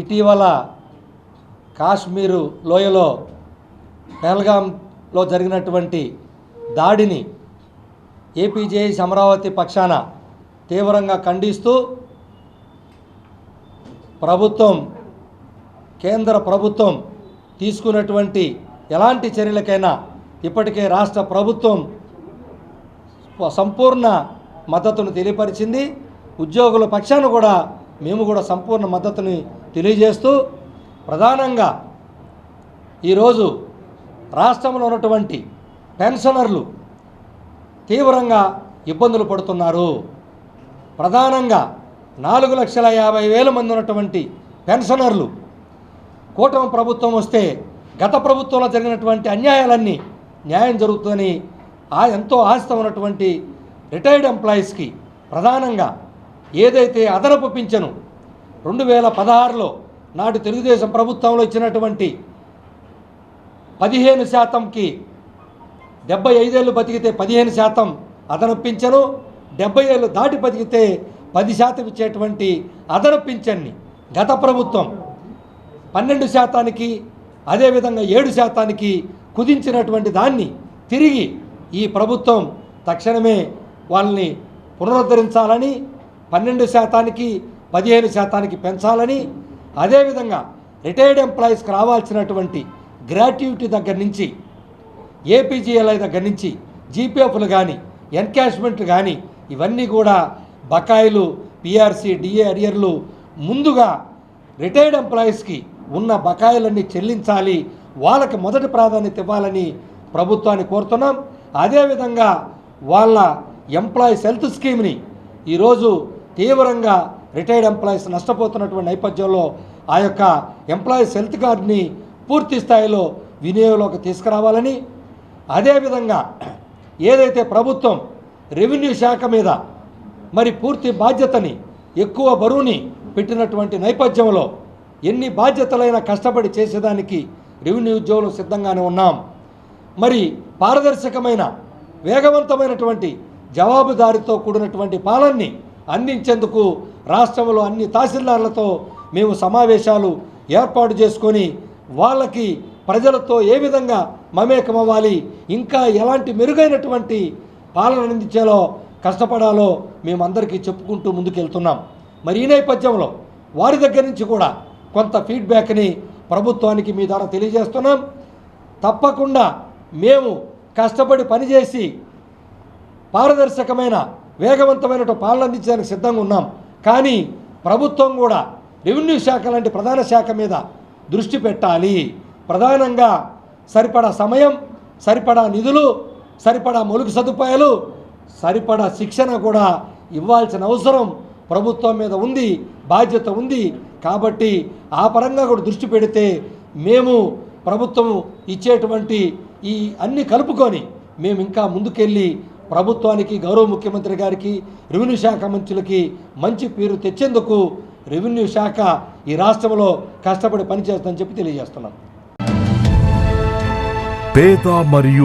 ఇటీవల కాశ్మీరు లోయలో పెహల్గాంలో జరిగినటువంటి దాడిని ఏపీజేఎస్ అమరావతి పక్షాన తీవ్రంగా ఖండిస్తూ ప్రభుత్వం కేంద్ర ప్రభుత్వం తీసుకున్నటువంటి ఎలాంటి చర్యలకైనా ఇప్పటికే రాష్ట్ర ప్రభుత్వం సంపూర్ణ మద్దతును తెలియపరిచింది. ఉద్యోగుల పక్షాన కూడా మేము కూడా సంపూర్ణ మద్దతుని తెలియజేస్తూ ప్రధానంగా ఈరోజు రాష్ట్రంలో ఉన్నటువంటి పెన్షనర్లు తీవ్రంగా ఇబ్బందులు పడుతున్నారు. ప్రధానంగా నాలుగు లక్షల యాభై వేల మంది ఉన్నటువంటి పెన్షనర్లు కూటమి ప్రభుత్వం వస్తే గత ప్రభుత్వంలో జరిగినటువంటి అన్యాయాలన్నీ న్యాయం జరుగుతుందని ఆ ఎంతో ఆస్తి ఉన్నటువంటి రిటైర్డ్ ఎంప్లాయీస్కి ప్రధానంగా ఏదైతే అదనపు పింఛను రెండు వేల పదహారులో నాటి తెలుగుదేశం ప్రభుత్వంలో ఇచ్చినటువంటి పదిహేను శాతంకి డెబ్బై ఐదేళ్ళు బతికితే పదిహేను శాతం అదనపు పింఛను డెబ్బై ఏళ్ళు దాటి బతికితే పది శాతం ఇచ్చేటువంటి అదనపు పింఛన్ని గత ప్రభుత్వం పన్నెండు శాతానికి అదేవిధంగా ఏడు శాతానికి కుదించినటువంటి దాన్ని తిరిగి ఈ ప్రభుత్వం తక్షణమే వాళ్ళని పునరుద్ధరించాలని పన్నెండు శాతానికి పదిహేను శాతానికి పెంచాలని అదేవిధంగా రిటైర్డ్ ఎంప్లాయీస్కి రావాల్సినటువంటి గ్రాట్యుటీ దగ్గర నుంచి ఏపీజీఎల్ఐ దగ్గర నుంచి జీపీఎఫ్లు కానీ ఎన్కాష్మెంట్ కానీ ఇవన్నీ కూడా బకాయిలు పిఆర్సీ డిఏ అరియర్లు ముందుగా రిటైర్డ్ ఎంప్లాయీస్కి ఉన్న బకాయిలన్నీ చెల్లించాలి వాళ్ళకి మొదటి ప్రాధాన్యత ఇవ్వాలని ప్రభుత్వాన్ని కోరుతున్నాం. అదేవిధంగా వాళ్ళ ఎంప్లాయీస్ హెల్త్ స్కీమ్ని ఈరోజు తీవ్రంగా రిటైర్డ్ ఎంప్లాయీస్ నష్టపోతున్నటువంటి నేపథ్యంలో ఆ యొక్క ఎంప్లాయీస్ హెల్త్ కార్డుని పూర్తి స్థాయిలో వినియోగంలోకి తీసుకురావాలని అదేవిధంగా ఏదైతే ప్రభుత్వం రెవెన్యూ శాఖ మీద మరి పూర్తి బాధ్యతని ఎక్కువ బరువుని పెట్టినటువంటి నేపథ్యంలో ఎన్ని బాధ్యతలైనా కష్టపడి చేసేదానికి రెవెన్యూ ఉద్యోగులు సిద్ధంగానే ఉన్నాం. మరి పారదర్శకమైన వేగవంతమైనటువంటి జవాబుదారితో కూడినటువంటి పాలనని అందించేందుకు రాష్ట్రంలో అన్ని తహసీల్దార్లతో మేము సమావేశాలు ఏర్పాటు చేసుకొని వాళ్ళకి ప్రజలతో ఏ విధంగా మమేకమవ్వాలి ఇంకా ఎలాంటి మెరుగైనటువంటి పాలన అందించేలో కష్టపడాలో మేమందరికీ చెప్పుకుంటూ ముందుకెళ్తున్నాం. మరి ఈ నేపథ్యంలో వారి దగ్గర నుంచి కూడా కొంత ఫీడ్బ్యాక్ని ప్రభుత్వానికి మీ ద్వారా తెలియజేస్తున్నాం. తప్పకుండా మేము కష్టపడి పనిచేసి పారదర్శకమైన వేగవంతమైన పాలన అందించడానికి సిద్ధంగా ఉన్నాం. కానీ ప్రభుత్వం కూడా రెవెన్యూ శాఖ లాంటి ప్రధాన శాఖ మీద దృష్టి పెట్టాలి. ప్రధానంగా సరిపడా సమయం సరిపడా నిధులు సరిపడా మౌలిక సదుపాయాలు సరిపడా శిక్షణ కూడా ఇవ్వాల్సిన అవసరం ప్రభుత్వం మీద ఉంది బాధ్యత ఉంది. కాబట్టి ఆ పరంగా కూడా దృష్టి పెడితే మేము ప్రభుత్వం ఇచ్చేటువంటి ఈ అన్ని కలుపుకొని మేము ఇంకా ముందుకెళ్ళి ప్రభుత్వానికి గౌరవ ముఖ్యమంత్రి గారికి రెవెన్యూ శాఖ మంత్రులకి మంచి పేరు తెచ్చేందుకు రెవెన్యూ శాఖ ఈ రాష్ట్రంలో కష్టపడి పనిచేస్తుందని చెప్పి తెలియజేస్తున్నాం. పేద మరియు